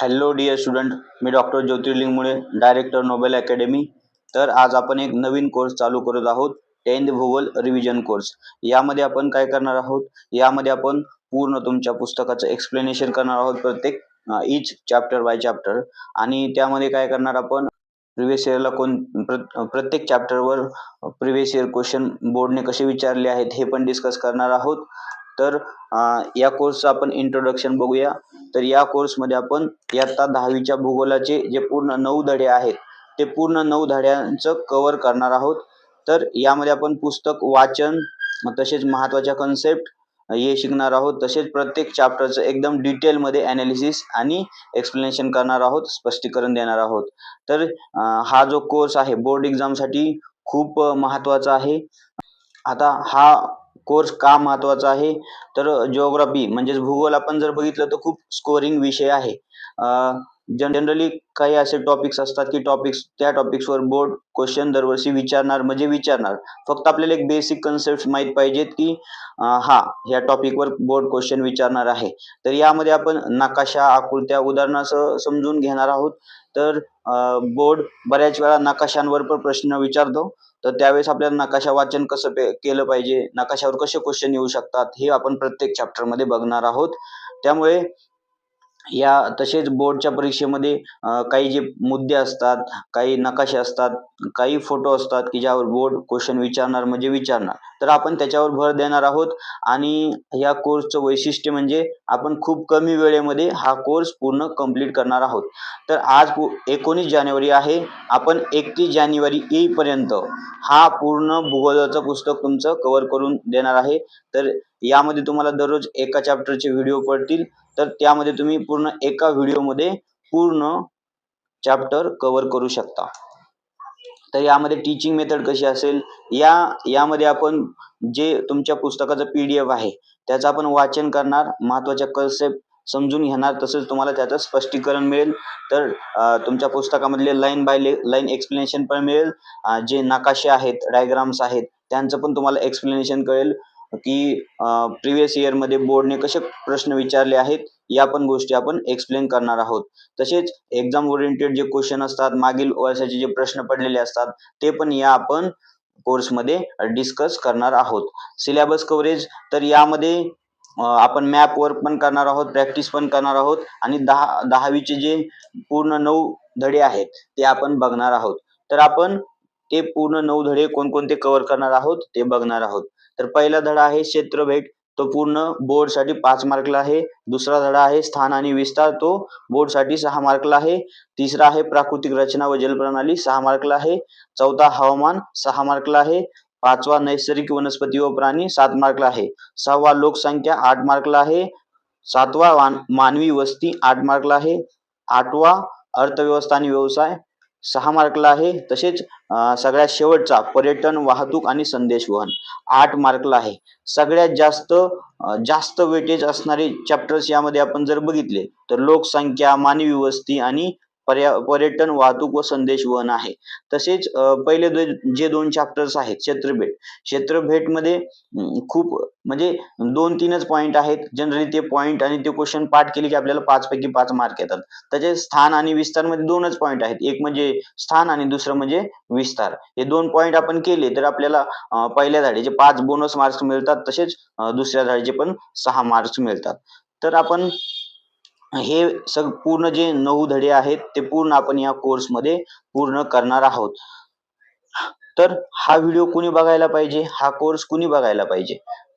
Hello dear student मी doctor Jyotirling Mule director Nobel academy तर आज आपण एक नवीन कोर्स चालू करत आहोत. टेन्थ भूगोल रिव्हिजन कोर्स यामध्ये आपण काय करणार आहोत? यामध्ये आपण पूर्ण तुमच्या पुस्तकाचं एक्सप्लेनेशन करणार आहोत प्रत्येक इच चॅप्टर बाय चॅप्टर आणि त्यामध्ये काय करणार आपण? प्रिव्हियस इयरला कोण प्र- प्रत्येक चॅप्टरवर प्रिव्हियस इयर क्वेश्चन बोर्डने कसे विचारले आहेत हे पण डिस्कस करणार आहोत. तर या कोर्सचं आपण इंट्रोडक्शन बघूया. तर या कोर्समध्ये आपण इयत्ता दहावीच्या भूगोलाचे जे पूर्ण नऊ धडे आहेत ते पूर्ण नऊ धड्यांचं कव्हर करणार आहोत. तर यामध्ये आपण पुस्तक वाचन तसेच महत्त्वाच्या कन्सेप्ट हे शिकणार आहोत. तसेच प्रत्येक चॅप्टरचं एकदम डिटेलमध्ये ॲनालिसिस आणि एक्सप्लेनेशन करणार आहोत स्पष्टीकरण देणार आहोत. तर हा जो कोर्स आहे बोर्ड एक्झामसाठी खूप महत्त्वाचा आहे. आता हा कोर्स का महत्त्वाचा आहे? तर जिओग्राफी म्हणजेच भूगोल आपण जर बघितलं तर खूप स्कोरिंग विषय आहे. जनरली काही असे टॉपिक्स असतात की टॉपिक्स त्या टॉपिक्सवर बोर्ड क्वेश्चन दरवर्षी विचारणार म्हणजे विचारणार. फक्त आपल्याला एक बेसिक कन्सेप्ट माहीत पाहिजेत की हा ह्या टॉपिकवर बोर्ड क्वेश्चन विचारणार आहे. तर यामध्ये आपण नकाशा आकृत्या उदाहरणासह समजून घेणार आहोत. तर बोर्ड बऱ्याच वेळा नकाशांवर पण प्रश्न विचारतो. तर त्यावेळेस आपल्याला नकाशा वाचन कसं पे केलं पाहिजे नकाशावर कसे क्वेश्चन येऊ शकतात हे आपण प्रत्येक चॅप्टरमध्ये बघणार आहोत. त्यामुळे या तसेच बोर्डच्या परीक्षेमध्ये काही जे मुद्दे असतात काही नकाशे असतात काही फोटो असतात की ज्यावर बोर्ड क्वेश्चन विचारणार म्हणजे विचारणार. तर आपण त्याच्यावर भर देणार आहोत आणि या कोर्सचं वैशिष्ट्य म्हणजे आपण खूप कमी वेळेमध्ये हा कोर्स पूर्ण कंप्लीट करणार आहोत. तर आज पू एकोणीस जानेवारी आहे. आपण एकतीस जानेवारी येईपर्यंत हा पूर्ण भूगोलाचं पुस्तक तुमचं कव्हर करून देणार आहे. तर यामध्ये तुम्हाला दररोज एका चॅप्टरचे व्हिडिओ पडतील. तर त्यामध्ये तुम्ही पूर्ण एका व्हिडिओमध्ये पूर्ण चॅप्टर कव्हर करू शकता. तर यामध्ये टीचिंग मेथड कशी असेल? या यामध्ये आपण जे तुमच्या पुस्तकाचं पी डी एफ आहे त्याचं आपण वाचन करणार महत्त्वाच्या कन्सेप्ट समजून घेणार तसेच तुम्हाला त्याचं स्पष्टीकरण मिळेल. तर तुमच्या पुस्तकामधले लाईन बाय लाईन एक्सप्लेनेशन पण मिळेल. जे नकाशे आहेत डायग्राम्स आहेत त्यांचं पण तुम्हाला एक्सप्लेनेशन कळेल. की प्रिव्हियस इयरमध्ये बोर्डने कसे प्रश्न विचारले आहेत या पण गोष्टी आपण एक्सप्लेन करणार आहोत. तसेच एक्झाम ओरिएंटेड जे क्वेश्चन असतात मागील वर्षाचे जे प्रश्न पडलेले असतात ते पण या आपण कोर्समध्ये डिस्कस करणार आहोत. सिलेबस कव्हरेज तर यामध्ये आपण मॅप वर्क पण करणार आहोत प्रॅक्टिस पण करणार आहोत आणि दहा दहावीचे जे पूर्ण नऊ धडे आहेत ते आपण बघणार आहोत. तर आपण ते पूर्ण नऊ धडे कोणकोणते कव्हर करणार आहोत ते बघणार आहोत. तर पहिला धडा आहे क्षेत्रभेट तो पूर्ण बोर्डसाठी पाच मार्कला आहे. दुसरा धडा आहे स्थान आणि विस्तार. तो बोर्डसाठी सहा मार्कला आहे. तिसरा आहे प्राकृतिक रचना व जलप्रणाली सहा मार्कला आहे. चौथा हवामान सहा मार्कला आहे. पाचवा नैसर्गिक वनस्पती व प्राणी सात मार्कला आहे. सहावा लोकसंख्या आठ मार्कला आहे. सातवा मानवी वस्ती आठ मार्कला आहे. आठवा अर्थव्यवस्था आणि व्यवसाय सहा मार्कला आहे. तसेच सगळ्यात शेवटचा पर्यटन वाहतूक आणि संदेशवहन आठ मार्कला आहे. सगळ्यात जास्त जास्त वेटेज असणारे चॅप्टर्स यामध्ये आपण जर बघितले तर लोकसंख्या मानवी वस्ती आणि पर्या पर्यटन वाहतूक व संदेश वन आहे. तसेच पहिले दो- जे दोन चॅप्टर्स आहेत क्षेत्रभेट. क्षेत्रभेटमध्ये खूप म्हणजे दोन तीनच पॉईंट आहेत. जनरली ते पॉईंट आणि ते क्वेश्चन पाठ केले की आपल्याला पाच पैकी पाच मार्क येतात. त्याचे स्थान आणि विस्तारमध्ये दोनच पॉईंट आहेत. एक म्हणजे स्थान आणि दुसरं म्हणजे विस्तार. हे दोन पॉईंट आपण केले तर आपल्याला पहिल्या धाडीचे पाच बोनस मार्क्स मिळतात. तसेच दुसऱ्या धाडीचे पण सहा मार्क्स मिळतात. तर आपण हे सग पूर्ण जे नऊ धडे आहेत ते पूर्ण आपण या कोर्समध्ये पूर्ण करणार आहोत. तर हा व्हिडिओ कुणी बघायला पाहिजे? हा कोर्स कुणी बघायला पाहिजे?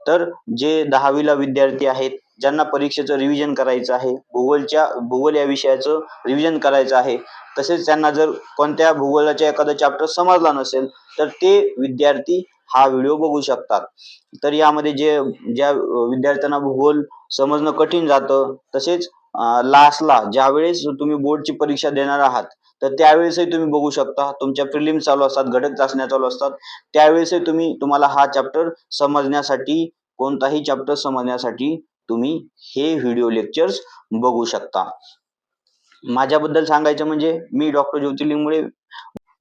तर जे दहावीला विद्यार्थी आहेत ज्यांना परीक्षेचं रिव्हिजन करायचं आहे भूगोलच्या भूगोल या विषयाचं रिव्हिजन करायचं आहे तसेच त्यांना जर कोणत्या भूगोलाच्या एखादा चॅप्टर समजला नसेल तर ते विद्यार्थी हा व्हिडिओ बघू शकतात. तर यामध्ये जे ज्या विद्यार्थ्यांना भूगोल समजणं कठीण जातं तसेच लास्टला ज्यावेळेस तुम्ही बोर्डची परीक्षा देणार आहात तर त्यावेळेसही तुम्ही बघू शकता तुमच्या प्रिलिम चालू असतात घटक चाचण्या चालू असतात त्यावेळेसही तुम्ही तुम्हाला हा चॅप्टर समजण्यासाठी कोणताही चॅप्टर समजण्यासाठी तुम्ही हे व्हिडिओ लेक्चर्स बघू शकता. माझ्याबद्दल सांगायचं म्हणजे मी डॉक्टर ज्योतिर्लिंगमुळे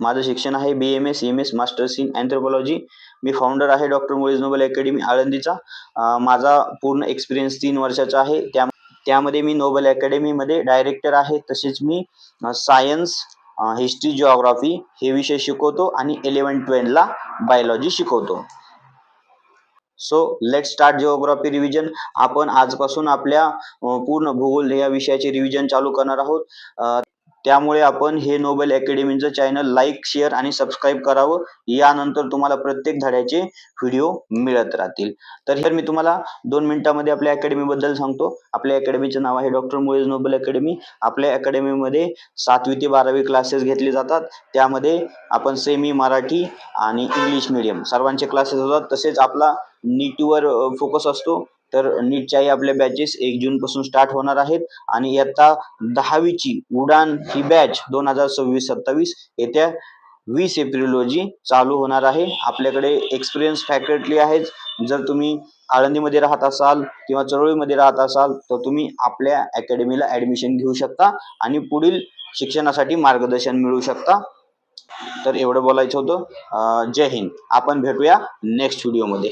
माझं शिक्षण आहे B M S M S masters in anthropology me founder आहे डॉक्टर मुळीज नोबेल अकॅडमी आळंदीचा. माझा पूर्ण एक्सपिरियन्स तीन वर्षाचा आहे. त्या त्यामध्ये मी नोबल अकॅडमीमध्ये डायरेक्टर आहे. तसेच मी सायन्स हिस्ट्री जिओग्राफी हे विषय शिकवतो आणि इलेवन ट्वेल्थला बायोलॉजी शिकवतो. So let start geography revision आपण आजपासून आपल्या पूर्ण भूगोल या विषयाचे रिव्हिजन चालू करणार आहोत. त्यामुळे आपण हे नोबेल अकॅडमीचं चॅनल लाईक शेअर आणि सबस्क्राईब करावं. यानंतर तुम्हाला प्रत्येक धड्याचे व्हिडिओ मिळत राहतील. तर हे मी तुम्हाला दोन मिनिटांमध्ये आपल्या अकॅडमीबद्दल सांगतो. आपल्या अकॅडमीचं नाव आहे डॉक्टर मुळेज नोबेल अकॅडमी आपल्या अकॅडमीमध्ये सातवी ते बारावी क्लासेस घेतले जातात. त्यामध्ये आपण सेमी मराठी आणि इंग्लिश मिडियम सर्वांचे क्लासेस होतात. तसेच आपला नीटवर फोकस असतो. तर नीटच्याही आपल्या बॅचेस एक जूनपासून स्टार्ट होणार आहेत. आणि इयत्ता दहावीची उडान ही बॅच दोन हजार सव्वीस सत्तावीस येत्या वीस एप्रिल रोजी चालू होणार आहे. आपल्याकडे एक्सपिरियन्स फॅकल्टी आहेत. जर तुम्ही आळंदीमध्ये राहत असाल किंवा चरोळीमध्ये राहत असाल तर तुम्ही आपल्या अकॅडमीला ॲडमिशन घेऊ शकता आणि पुढील शिक्षणासाठी मार्गदर्शन मिळू शकता. तर एवढं बोलायचं होतं. जय हिंद. आपण भेटूया नेक्स्ट व्हिडिओमध्ये